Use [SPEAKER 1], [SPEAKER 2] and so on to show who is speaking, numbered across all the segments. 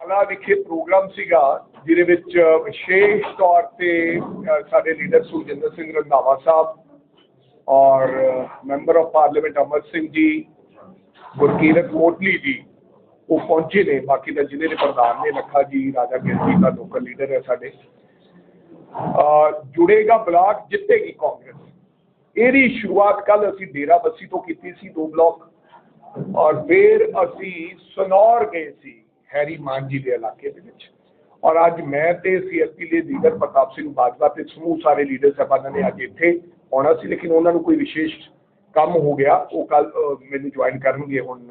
[SPEAKER 1] ਅਲਾ ਵਿਖੇ ਪ੍ਰੋਗਰਾਮ ਸੀਗਾ, ਜਿਹਦੇ ਵਿੱਚ ਵਿਸ਼ੇਸ਼ ਤੌਰ ਤੇ ਸਾਡੇ ਲੀਡਰ ਸੁਖਜਿੰਦਰ ਸਿੰਘ ਰੰਧਾਵਾ ਸਾਹਿਬ ਔਰ member of parliament Amar Singh ji, Gurkirat Kotli ਜੀ, ਉਹ ਪਹੁੰਚੇ ਨੇ। ਬਾਕੀ ਦਾ ਜ਼ਿਲ੍ਹੇ ਦੇ ਪ੍ਰਧਾਨ ਨੇ, ਲੱਖਾ ਜੀ, ਰਾਜਾ ਗਿਰ ਜੀ ਦਾ ਲੋਕਲ ਲੀਡਰ ਹੈ ਸਾਡੇ। ਜੁੜੇਗਾ ਬਲਾਕ ਜਿੱਤੇਗੀ ਕਾਂਗਰਸ। ਇਹਦੀ ਸ਼ੁਰੂਆਤ ਕੱਲ ਅਸੀਂ ਡੇਰਾ ਬੱਸੀ ਤੋਂ ਕੀਤੀ ਸੀ, ਦੋ ਬਲਾਕ। ਔਰ ਫਿਰ ਅਸੀਂ ਸਨੌਰ ਗਏ ਸੀ। ਹੈਰੀ ਮਾਨ ਜੀ ਦੇ ਇਲਾਕੇ ਦੇ ਵਿੱਚ। ਔਰ ਅੱਜ ਮੈਂ ਤੇ ਸੀਐਸਪੀ ਦੇ ਲੀਡਰ ਪ੍ਰਤਾਪ ਸਿੰਘ ਬਾਜਵਾ ਤੇ ਸਮੂਹ ਸਾਰੇ ਲੀਡਰ ਸਾਹਿਬਾਨਾਂ ਨੇ ਅੱਜ ਇੱਥੇ ਆਉਣਾ ਸੀ, ਲੇਕਿਨ ਉਹਨਾਂ ਨੂੰ ਕੋਈ ਵਿਸ਼ੇਸ਼ ਕੰਮ ਹੋ ਗਿਆ। ਉਹ ਕੱਲ ਮੈਨੂੰ ਜੁਆਇਨ ਕਰਨਗੇ ਹੁਣ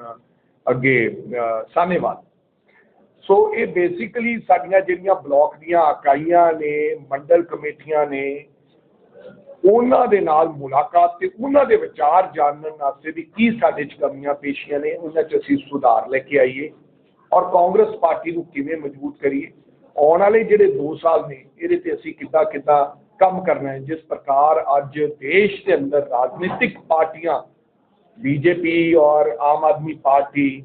[SPEAKER 1] ਅੱਗੇ ਸਾਹਨੇਵਾਲ। ਸੋ ਇਹ ਬੇਸਿਕਲੀ ਸਾਡੀਆਂ ਜਿਹੜੀਆਂ ਬਲਾਕ ਦੀਆਂ ਇਕਾਈਆਂ ਨੇ, ਮੰਡਲ ਕਮੇਟੀਆਂ ਨੇ, ਉਹਨਾਂ ਦੇ ਨਾਲ ਮੁਲਾਕਾਤ ਤੇ ਉਹਨਾਂ ਦੇ ਵਿਚਾਰ ਜਾਣਨ ਵਾਸਤੇ ਵੀ ਕੀ ਸਾਡੇ ਚ ਕਮੀਆਂ ਪੇਸ਼ੀਆਂ ਨੇ, ਉਹਨਾਂ ਚ ਅਸੀਂ ਸੁਧਾਰ ਲੈ ਕੇ ਆਈਏ। ਔਰ ਕਾਂਗਰਸ ਪਾਰਟੀ ਨੂੰ ਕਿਵੇਂ ਮਜ਼ਬੂਤ ਕਰੀਏ? ਆਉਣ ਵਾਲੇ ਜਿਹੜੇ 2 ਸਾਲ ਨੇ, ਇਹਦੇ ਤੇ ਅਸੀਂ ਕਿੱਦਾਂ ਕਿੱਦਾਂ ਕੰਮ ਕਰਨਾ ਹੈ? ਜਿਸ ਪ੍ਰਕਾਰ ਅੱਜ ਦੇਸ਼ ਦੇ ਅੰਦਰ ਰਾਜਨੀਤਿਕ ਪਾਰਟੀਆਂ ਬੀਜੇਪੀ ਔਰ Aam Aadmi Party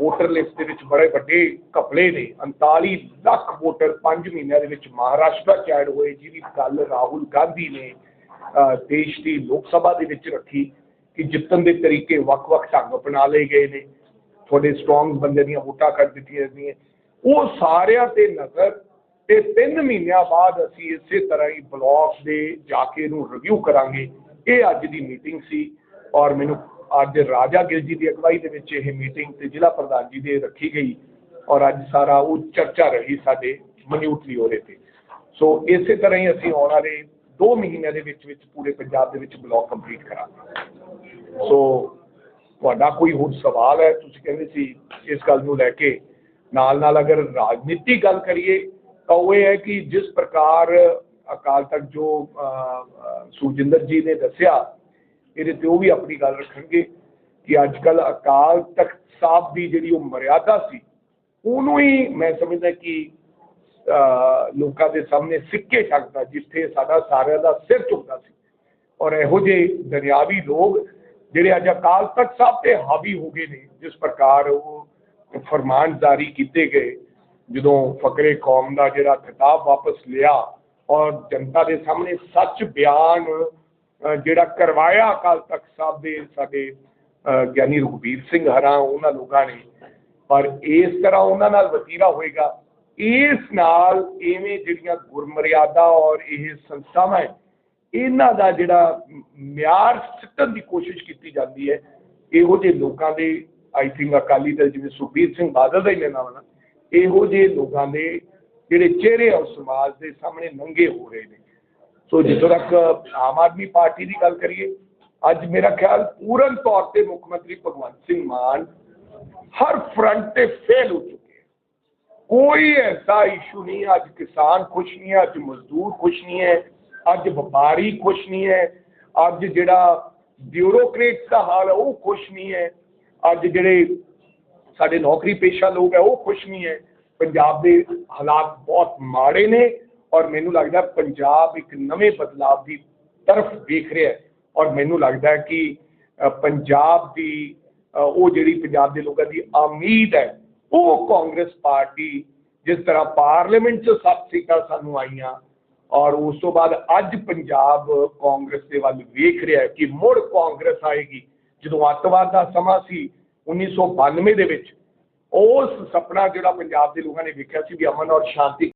[SPEAKER 1] voter list ਦੇ ਵਿੱਚ ਬੜੇ ਵੱਡੇ ਘਪਲੇ ਨੇ। 39 ਲੱਖ ਵੋਟਰ 5 ਮਹੀਨਿਆਂ ਦੇ ਵਿੱਚ ਮਹਾਰਾਸ਼ਟਰ ਚ ਐਡ ਹੋਏ, ਜਿਹਦੀ ਗੱਲ ਰਾਹੁਲ ਗਾਂਧੀ ਨੇ ਦੇਸ਼ ਦੀ ਲੋਕ ਸਭਾ ਦੇ ਵਿੱਚ ਰੱਖੀ ਕਿ ਜਿੱਤਣ ਦੇ ਤਰੀਕੇ ਵੱਖ-ਵੱਖ ਢੰਗ ਅਪਣਾ ਲਏ ਗਏ ਨੇ। ਤੁਹਾਡੇ ਸਟਰੋਂਗ ਬੰਦੇ ਦੀਆਂ ਵੋਟਾਂ ਕੱਢ ਦਿੱਤੀਆਂ ਜਾਂਦੀਆਂ। ਉਹ ਸਾਰਿਆਂ ਤੇ ਨਜ਼ਰ ਤੇ 3 ਮਹੀਨਿਆਂ ਬਾਅਦ ਅਸੀਂ ਇਸੇ ਤਰ੍ਹਾਂ ਹੀ ਬਲਾਕ ਦੇ ਜਾ ਕੇ ਇਹਨੂੰ ਰਿਵਿਊ ਕਰਾਂਗੇ। ਇਹ ਅੱਜ ਦੀ ਮੀਟਿੰਗ ਸੀ ਔਰ ਮੈਨੂੰ ਅੱਜ ਰਾਜਾ ਗਿਲ ਜੀ ਦੀ ਅਗਵਾਈ ਦੇ ਵਿੱਚ ਇਹ ਮੀਟਿੰਗ ਤੇ ਜ਼ਿਲ੍ਹਾ ਪ੍ਰਧਾਨ ਜੀ ਦੇ ਰੱਖੀ ਗਈ ਔਰ ਅੱਜ ਸਾਰਾ ਉਹ ਚਰਚਾ ਰਹੀ ਸਾਡੇ ਮਨਿਊਟਲੀ ਉਹਦੇ ਤੇ। ਸੋ ਇਸੇ ਤਰ੍ਹਾਂ ਹੀ ਅਸੀਂ ਆਉਣ ਵਾਲੇ 2 ਮਹੀਨਿਆਂ ਦੇ ਵਿੱਚ ਵਿੱਚ ਪੂਰੇ ਪੰਜਾਬ ਦੇ ਵਿੱਚ ਬਲਾਕ ਕੰਪਲੀਟ ਕਰਾਂਗੇ। ਸੋ ਤੁਹਾਡਾ ਕੋਈ ਹੁਣ ਸਵਾਲ ਹੈ ਤੁਸੀਂ ਕਹਿੰਦੇ ਸੀ ਇਸ ਗੱਲ ਨੂੰ ਲੈ ਕੇ। ਨਾਲ ਨਾਲ ਅਗਰ ਰਾਜਨੀਤੀ ਗੱਲ ਕਰੀਏ ਤਾਂ ਉਹ ਇਹ ਹੈ ਕਿ ਜਿਸ ਪ੍ਰਕਾਰ ਅਕਾਲ ਤਖਤ ਜੋ ਅ, ਸੁਖਜਿੰਦਰ ਜੀ ਨੇ ਦੱਸਿਆ ਇਹਦੇ ਤੇ ਉਹ ਵੀ ਆਪਣੀ ਗੱਲ ਰੱਖਣਗੇ ਕਿ ਅੱਜ ਕੱਲ ਅਕਾਲ ਤਖਤ ਸਾਹਿਬ ਦੀ ਜਿਹੜੀ ਉਹ ਮਰਿਆਦਾ ਸੀ ਉਹਨੂੰ ਹੀ ਮੈਂ ਸਮਝਦਾ ਕਿ ਅ, ਲੋਕਾਂ ਦੇ ਸਾਹਮਣੇ ਸਿੱਕੇ ਛੱਡਦਾ ਜਿੱਥੇ ਸਾਡਾ ਸਾਰਿਆਂ ਦਾ ਸਿਰ ਝੁਕਦਾ ਸੀ। ਔਰ ਇਹੋ ਜਿਹੇ ਦਰਿਆਵੀ ਲੋਕ ਜਿਹੜੇ ਅੱਜ ਅਕਾਲ ਤਖਤ ਸਾਹਿਬ ਤੇ ਹਾਵੀ ਹੋ ਗਏ ਨੇ ਜਿਸ ਪ੍ਰਕਾਰ ਉਹ ਫਰਮਾਨ ਜਾਰੀ ਕੀਤੇ ਗਏ ਜਦੋਂ ਫਕਰੇ ਕੌਮ ਦਾ ਜਿਹੜਾ ਖਿਤਾਬ ਵਾਪਸ ਲਿਆ ਔਰ ਜਨਤਾ ਦੇ ਸਾਹਮਣੇ ਸੱਚ ਬਿਆਨ ਜਿਹੜਾ ਕਰਵਾਇਆ ਅਕਾਲ ਤਖਤ ਸਾਹਿਬ ਦੇ ਸਾਡੇ ਅ, ਗਿਆਨੀ ਰਘਬੀਰ ਸਿੰਘ ਹਰਾਂ ਉਹਨਾਂ ਲੋਕਾਂ ਨੇ ਪਰ ਇਸ ਤਰ੍ਹਾਂ ਉਹਨਾਂ ਨਾਲ ਵਤੀਰਾ ਹੋਏਗਾ ਇਸ ਨਾਲ ਇਵੇਂ ਜਿਹੜੀਆਂ ਗੁਰਮਰਿਆਦਾ ਔਰ ਇਹ ਸੰਸਥਾਵਾਂ ਇਹਨਾਂ ਦਾ ਜਿਹੜਾ ਮਿਆਰ ਸਿੱਟਣ ਦੀ ਕੋਸ਼ਿਸ਼ ਕੀਤੀ ਜਾਂਦੀ ਹੈ, ਇਹੋ ਜਿਹੇ ਲੋਕਾਂ ਦੇ ਆਈ ਥਿੰਕ ਅਕਾਲੀ ਦਲ ਜਿਵੇਂ ਸੁਖਬੀਰ ਸਿੰਘ ਬਾਦਲ ਦਾ ਹੀ ਲੈਣਾ ਵਾ ਨਾ, ਇਹੋ ਜਿਹੇ ਲੋਕਾਂ ਦੇ ਜਿਹੜੇ ਚਿਹਰੇ ਆ ਸਮਾਜ ਦੇ ਸਾਹਮਣੇ ਨੰਗੇ ਹੋ ਰਹੇ ਨੇ। ਸੋ ਜਿੱਥੋਂ ਤੱਕ ਆਮ ਆਦਮੀ ਪਾਰਟੀ ਦੀ ਗੱਲ ਕਰੀਏ, ਅੱਜ ਮੇਰਾ ਖਿਆਲ ਪੂਰਨ ਤੌਰ ਤੇ ਮੁੱਖ ਮੰਤਰੀ ਭਗਵੰਤ ਸਿੰਘ ਮਾਨ ਹਰ ਫਰੰਟ ਤੇ ਫੇਲ ਹੋ ਚੁੱਕੇ ਕੋਈ ਐਸਾ ਇਸ਼ੂ ਨਹੀਂ ਅੱਜ ਕਿਸਾਨ ਖੁਸ਼ ਨਹੀਂ ਹੈ, ਅੱਜ ਮਜ਼ਦੂਰ ਖੁਸ਼ ਨਹੀਂ ਹੈ ਅੱਜ ਵਪਾਰੀ ਖੁਸ਼ ਨਹੀਂ ਹੈ, ਅੱਜ ਜਿਹੜਾ ਬਿਊਰੋਕਰੇਟਸ ਦਾ ਹਾਲ ਹੈ, ਉਹ ਖੁਸ਼ ਨਹੀਂ ਹੈ, ਅੱਜ ਜਿਹੜੇ ਸਾਡੇ ਨੌਕਰੀ ਪੇਸ਼ਾ ਲੋਕ ਹੈ, ਉਹ ਖੁਸ਼ ਨਹੀਂ ਹੈ। ਪੰਜਾਬ ਦੇ ਹਾਲਾਤ ਬਹੁਤ ਮਾੜੇ ਨੇ ਔਰ ਮੈਨੂੰ ਲੱਗਦਾ ਪੰਜਾਬ ਇੱਕ ਨਵੇਂ ਬਦਲਾਵ ਦੀ ਤਰਫ ਵੇਖ ਰਿਹਾ ਹੈ। ਔਰ ਮੈਨੂੰ ਲੱਗਦਾ ਕਿ ਪੰਜਾਬ ਦੀ ਉਹ ਜਿਹੜੀ ਪੰਜਾਬ ਦੇ ਲੋਕਾਂ ਦੀ ਉਮੀਦ ਹੈ, ਉਹ ਕਾਂਗਰਸ ਪਾਰਟੀ ਜਿਸ ਤਰ੍ਹਾਂ ਪਾਰਲੀਮੈਂਟ 'ਚ ਸੱਤ ਸੀਟਾਂ ਸਾਨੂੰ ਆਈਆਂ ਔਰ ਉਸ ਤੋਂ ਬਾਅਦ ਅੱਜ ਪੰਜਾਬ ਕਾਂਗਰਸ ਦੇ ਵੱਲ ਵੇਖ ਰਿਹਾ ਹੈ ਕਿ ਮੁੜ ਕਾਂਗਰਸ ਆਏਗੀ। ਜਦੋਂ ਅੱਤਵਾਦ ਦਾ ਸਮਾਂ ਸੀ 1992 ਦੇ ਵਿੱਚ, ਉਸ ਸੁਪਨਾ ਜਿਹੜਾ ਪੰਜਾਬ ਦੇ ਲੋਕਾਂ ਨੇ ਵੇਖਿਆ ਸੀ ਵੀ ਅਮਨ ਔਰ ਸ਼ਾਂਤੀ